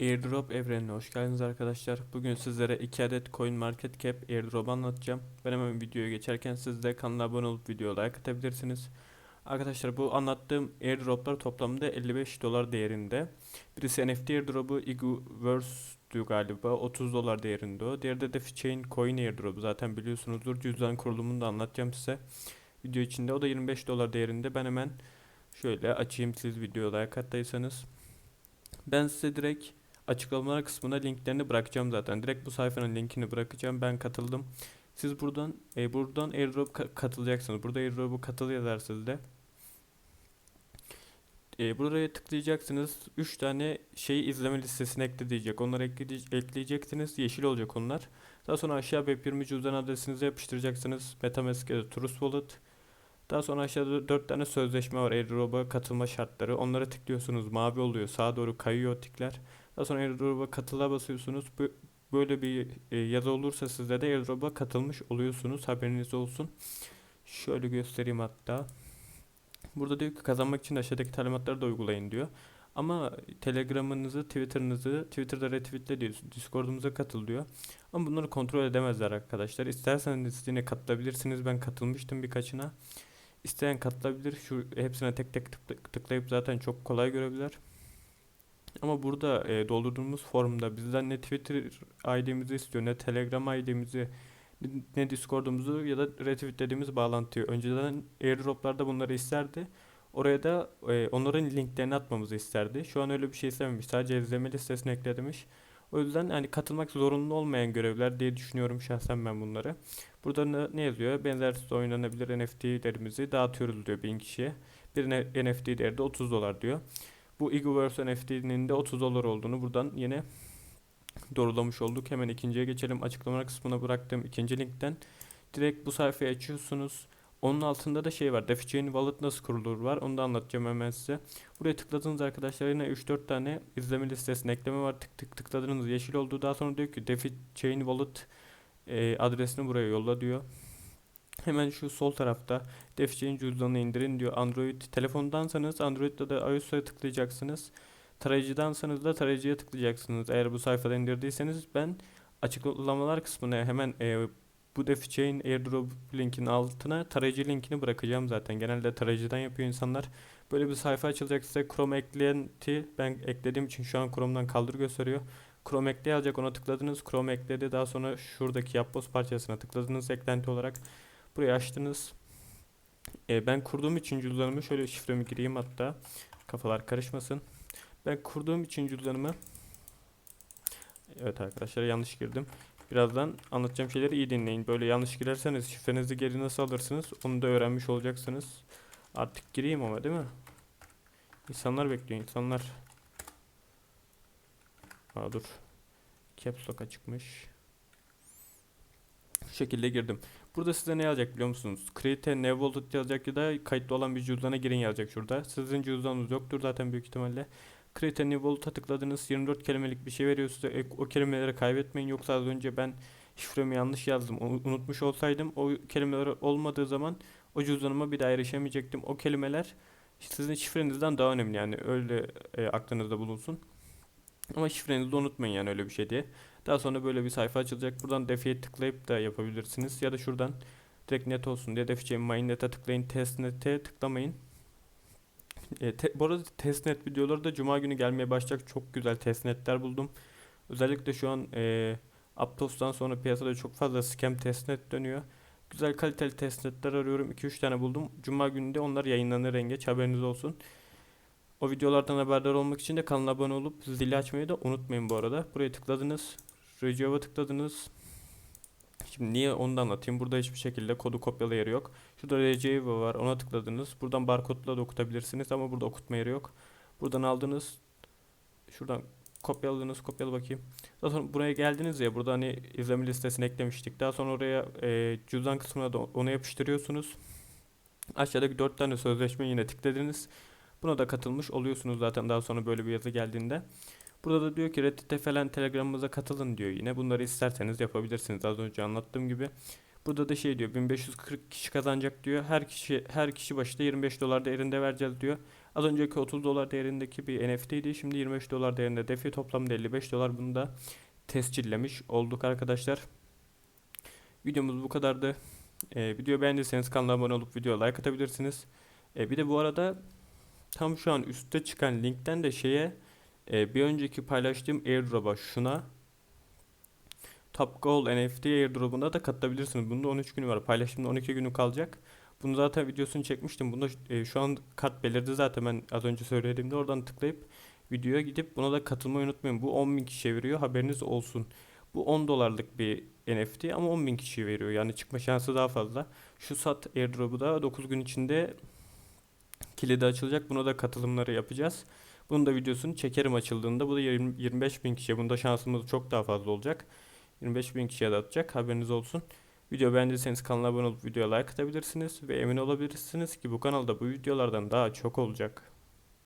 Airdrop evrenine hoş geldiniz arkadaşlar. Bugün sizlere 2 adet CoinMarketCap airdrop anlatacağım. Ben hemen videoya geçerken siz de kanala abone olup videoya like atabilirsiniz. Arkadaşlar bu anlattığım airdroplar toplamda 55 dolar değerinde. Birisi NFT airdropu Iguverse'dü galiba 30 dolar değerinde o. Diğeri de DeFi Coin airdropu zaten biliyorsunuzdur. Cüzdan kurulumunu da anlatacağım size. Video içinde o da 25 dolar değerinde. Ben hemen şöyle açayım siz videoya like attıysanız. Ben size direkt açıklamalar kısmına linklerini bırakacağım zaten. Direkt bu sayfanın linkini bırakacağım. Ben katıldım. Siz buradan e, buradan airdrop ka- katılacaksınız. Burada airdrop'u katıl yazar sizde. E, buraya tıklayacaksınız. 3 tane şey izleme listesine ekle diyecek. Onları ekleye- ekleyeceksiniz. Yeşil olacak onlar. Daha sonra aşağı web20 cüzdan adresinizi yapıştıracaksınız. Metamask ya da Trust Wallet. Daha sonra aşağıda 4 tane sözleşme var. Airdrop'a katılma şartları. Onlara tıklıyorsunuz. Mavi oluyor. Sağa doğru kayıyor tikler. Daha sonra airdrop'a katıla basıyorsunuz. Böyle bir e, yazı olursa sizde de airdrop'a katılmış oluyorsunuz. Haberiniz olsun. Şöyle göstereyim hatta. Burada diyor ki kazanmak için aşağıdaki talimatları da uygulayın diyor. Ama Telegram'ınızı, Twitter'ınızı, Twitter'da retweetle diyor. Discord'umuza katıl diyor. Ama bunları kontrol edemezler arkadaşlar. İsterseniz yine katılabilirsiniz. Ben katılmıştım birkaçına. İsteyen katılabilir. Şu hepsine tek tek tıkla- tıklayıp zaten çok kolay görebilir. Ama burada e, doldurduğumuz formda bizden ne Twitter ID'mizi istiyor, ne Telegram ID'mizi, ne Discord'umuzu ya da retweetlediğimiz bağlantıyı. Önceden airdroplarda bunları isterdi. Oraya da e, onların linklerini atmamızı isterdi. Şu an öyle bir şey istememiş. Sadece izleme listesine eklemiş. O yüzden hani katılmak zorunlu olmayan görevler diye düşünüyorum şahsen ben bunları. Burada ne, ne yazıyor? Benzersiz oynanabilir NFT'lerimizi dağıtıyoruz diyor bin kişiye. Bir NFT değeri de 30 dolar diyor. Bu Eagleverse NFT'nin de 30 dolar olduğunu buradan yine doğrulamış olduk. Hemen ikinciye geçelim. Açıklama kısmına bıraktığım ikinci linkten direkt bu sayfayı açıyorsunuz. Onun altında da şey var. DeFi Chain Wallet nasıl kurulur var. Onu da anlatacağım hemen size. Buraya tıkladığınız arkadaşlar yine 3-4 tane izleme listesine ekleme var. Tık tık tıkladığınız yeşil oldu. Daha sonra diyor ki DeFi Chain Wallet e, adresini buraya yolla diyor. Hemen şu sol tarafta DeFi cüzdanını indirin diyor. Android telefondansanız Android'de de iOS'a tıklayacaksınız. Tarayıcıdansanız da tarayıcıya tıklayacaksınız. Eğer bu sayfada indirdiyseniz ben açıklamalar kısmına hemen e, bu DeFi airdrop linkinin altına tarayıcı linkini bırakacağım zaten. Genelde tarayıcıdan yapıyor insanlar. Böyle bir sayfa açılacak size Chrome eklenti ben eklediğim için şu an Chrome'dan kaldır gösteriyor. Chrome ekle yazacak ona tıkladınız. Chrome ekledi. Daha sonra şuradaki yapboz parçasına tıkladınız eklenti olarak. Burayı açtınız. E, ben kurduğum için cüzdanımı şöyle şifremi gireyim hatta. Kafalar karışmasın. Ben kurduğum için cüzdanımı Evet arkadaşlar yanlış girdim. Birazdan anlatacağım şeyleri iyi dinleyin. Böyle yanlış girerseniz şifrenizi geri nasıl alırsınız onu da öğrenmiş olacaksınız. Artık gireyim ama değil mi? İnsanlar bekliyor insanlar. Aa dur. Caps lock açıkmış. Şekilde girdim. Burada size ne yazacak biliyor musunuz? Create new wallet yazacak ya da kayıtlı olan bir cüzdana girin yazacak şurada. Sizin cüzdanınız yoktur zaten büyük ihtimalle. Create new wallet'a tıkladınız. 24 kelimelik bir şey veriyor size. E, O kelimeleri kaybetmeyin. Yoksa az önce ben şifremi yanlış yazdım. Onu unutmuş olsaydım o kelimeler olmadığı zaman o cüzdanıma bir daha erişemeyecektim. O kelimeler sizin şifrenizden daha önemli yani öyle e, aklınızda bulunsun. Ama şifrenizi de unutmayın yani öyle bir şey diye. Daha sonra böyle bir sayfa açılacak. Buradan defiye tıklayıp da yapabilirsiniz. Ya da şuradan direkt net olsun diye defiye mainnet'e tıklayın. Testnet'e tıklamayın. E, te, bu arada testnet videoları da cuma günü gelmeye başlayacak. Çok güzel testnetler buldum. Özellikle şu an e, Aptos'tan sonra piyasada çok fazla scam testnet dönüyor. Güzel kaliteli testnetler arıyorum. 2-3 tane buldum. Cuma günü de onlar yayınlanır en geç. Haberiniz olsun. O videolardan haberdar olmak için de kanala abone olup zili açmayı da unutmayın bu arada. Buraya tıkladınız. Regiov'a tıkladınız. Şimdi niye onu da anlatayım. Burada hiçbir şekilde kodu kopyala yeri yok. Şurada Regiova var. Ona tıkladınız. Buradan barkodla da okutabilirsiniz ama burada okutma yeri yok. Buradan aldınız. Şuradan kopyaladınız. Kopyala bakayım. Daha sonra buraya geldiniz ya. Burada hani izleme listesini eklemiştik. Daha sonra oraya e, cüzdan kısmına da onu yapıştırıyorsunuz. Aşağıdaki 4 tane sözleşme yine tıkladınız. Buna da katılmış oluyorsunuz zaten daha sonra böyle bir yazı geldiğinde. Burada da diyor ki Reddit'e falan Telegram'ımıza katılın diyor yine. Bunları isterseniz yapabilirsiniz az önce anlattığım gibi. Burada da şey diyor 1540 kişi kazanacak diyor. Her kişi her kişi başına 25 dolar değerinde vereceğiz diyor. Az önceki 30 dolar değerindeki bir NFT'ydi. Şimdi 25 dolar değerinde DeFi toplamda 55 dolar. Bunu da tescillemiş olduk arkadaşlar. Videomuz bu kadardı. Ee, videoyu beğendiyseniz kanala abone olup videoya like atabilirsiniz. Ee, bir de bu arada tam şu an üstte çıkan linkten de şeye e, bir önceki paylaştığım airdrop'a şuna Top Goal NFT airdrop'una da katılabilirsiniz. Bunda 13 günü var. Paylaşımda 12 günü kalacak. Bunu zaten videosunu çekmiştim. Bunda e, şu an kat belirdi zaten ben az önce söylediğimde oradan tıklayıp videoya gidip buna da katılmayı unutmayın. Bu 10.000 kişiye veriyor. Haberiniz olsun. Bu 10 dolarlık bir NFT ama 10.000 kişiye veriyor. Yani çıkma şansı daha fazla. Şu sat airdrop'u da 9 gün içinde kilidi açılacak. Buna da katılımları yapacağız. Bunun da videosunu çekerim açıldığında. Bu da 20, 25 bin kişiye. Bunda şansımız çok daha fazla olacak. 25 bin kişiye de atacak. Haberiniz olsun. Video beğendiyseniz kanala abone olup videoya like atabilirsiniz. Ve emin olabilirsiniz ki bu kanalda bu videolardan daha çok olacak.